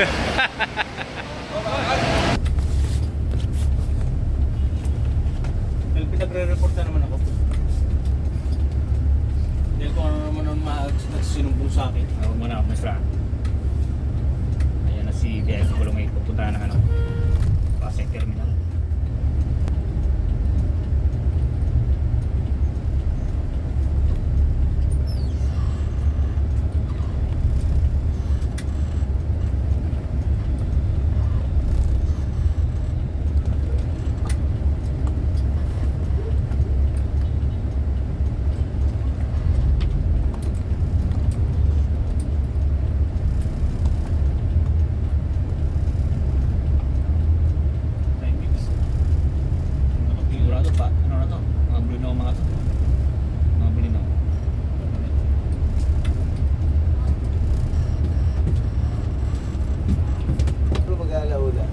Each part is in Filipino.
Dahil pinagre-report na naman ako. Dahil kung ano naman ang nagsinumbong sa akin. Ako muna, Mr. Ayan na si Biel Kulong ay pupunta ng ano, Pasay Terminal. Nine weeks. Sigurado pa, ano na to? Mga blue na mga to. Mga blue na. Pero mag-aalaula.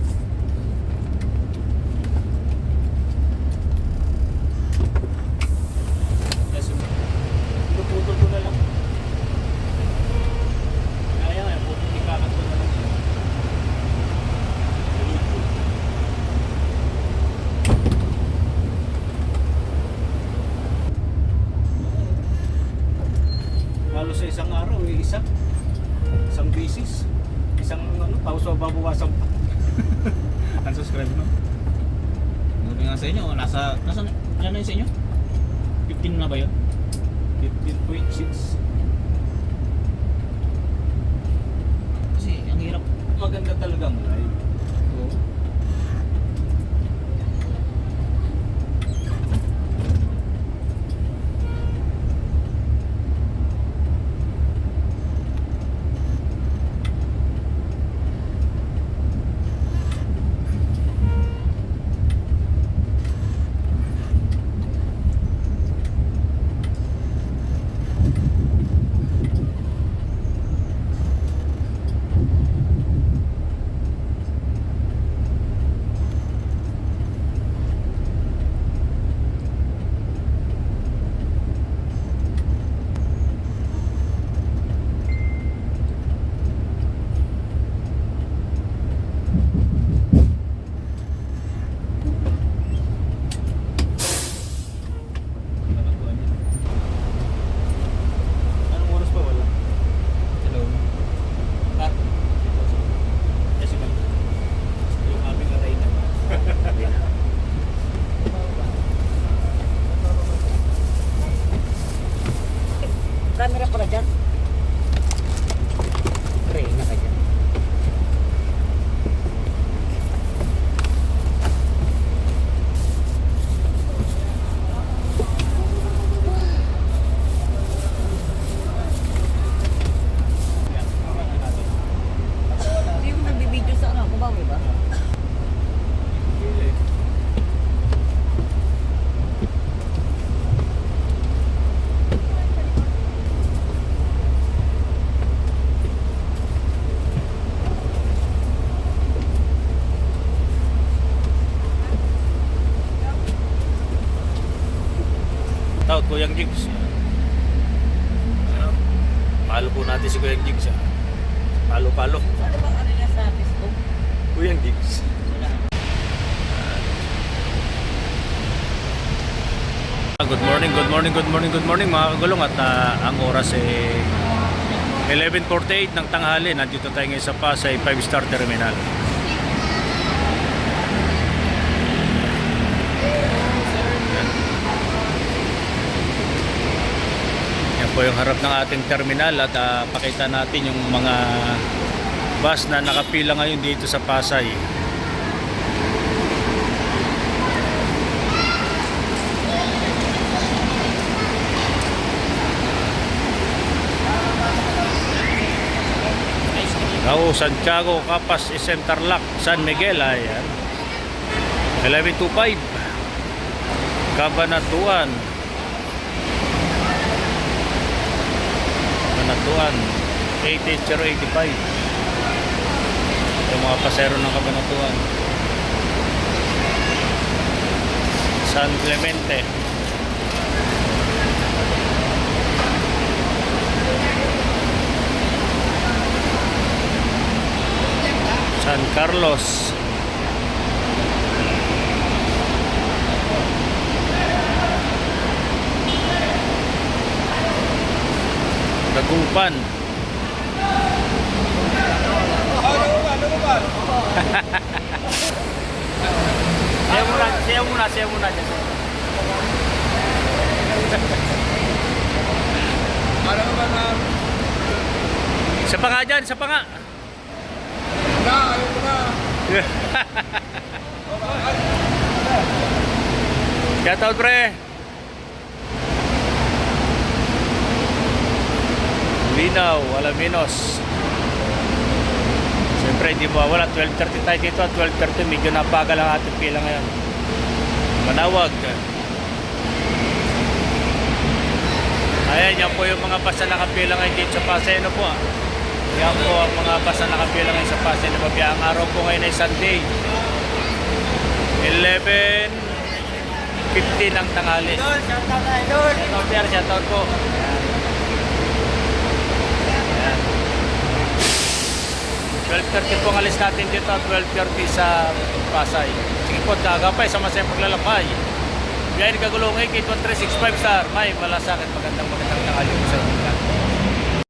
Kasi pinuputol ko na lang. Kaya nga, putol ikakat ko na lang. Halos sa isang araw, eh, isa. Isang bisis. Isang ano, tapos mababawasan pa. Unsubscribe no? Sabi nga sa inyo, nasa, nasa, ano na yun sa inyo? 15 na ba yun? 15.6. Kasi ang hirap. Maganda talagang live. Oo. Tawad Kuyang Jigs. Ano? Palo po natin si Kuyang Jigs. ah. Palo-palo. Ano bang ano niya sa Facebook? Kuyang Jigs. Good morning, good morning, good morning, good morning mga kagulong at ah, ang oras ay 11.48 ng tanghali. Nandito tayo ngayon sa Pasay 5 Star Terminal. Po yung harap ng ating terminal at ah, pakita natin yung mga bus na nakapila ngayon dito sa Pasay. Gao, Santiago, Capas, Centerlac, San Miguel, ayan. 1125. Cabanatuan. Cabanatuan. 88085. Yung mga pasero ng Cabanatuan. San Clemente. San Carlos. Dagupan. Siya muna, siya muna, siya muna. Muna. Ano ba na? Isa pa dyan, isa pa. Na, ayaw ko na. Shout out pre. Linaw, Alaminos. Siyempre, hindi mo wala. 12.30 tayo dito at 12.30 medyo napagal ang ating pila ngayon. Manawag. Ayan, yan po yung mga basa nakapila ngayon dito sa Paseno po. ah. Yan po ang mga basa nakapila ngayon sa Paseno. Ang araw po ngayon ay Sunday. 11 50 ng tanghali. Idol, shout out na idol. Shoutout sir, shoutout po. Ayan. 12.30 po ang alis natin dito at 12.30 sa Pasay. Sige po, gagapay, sa paglalakay. Biyahe ni Kagulungay, 81365 star. May malasakit, magandang magandang inyo.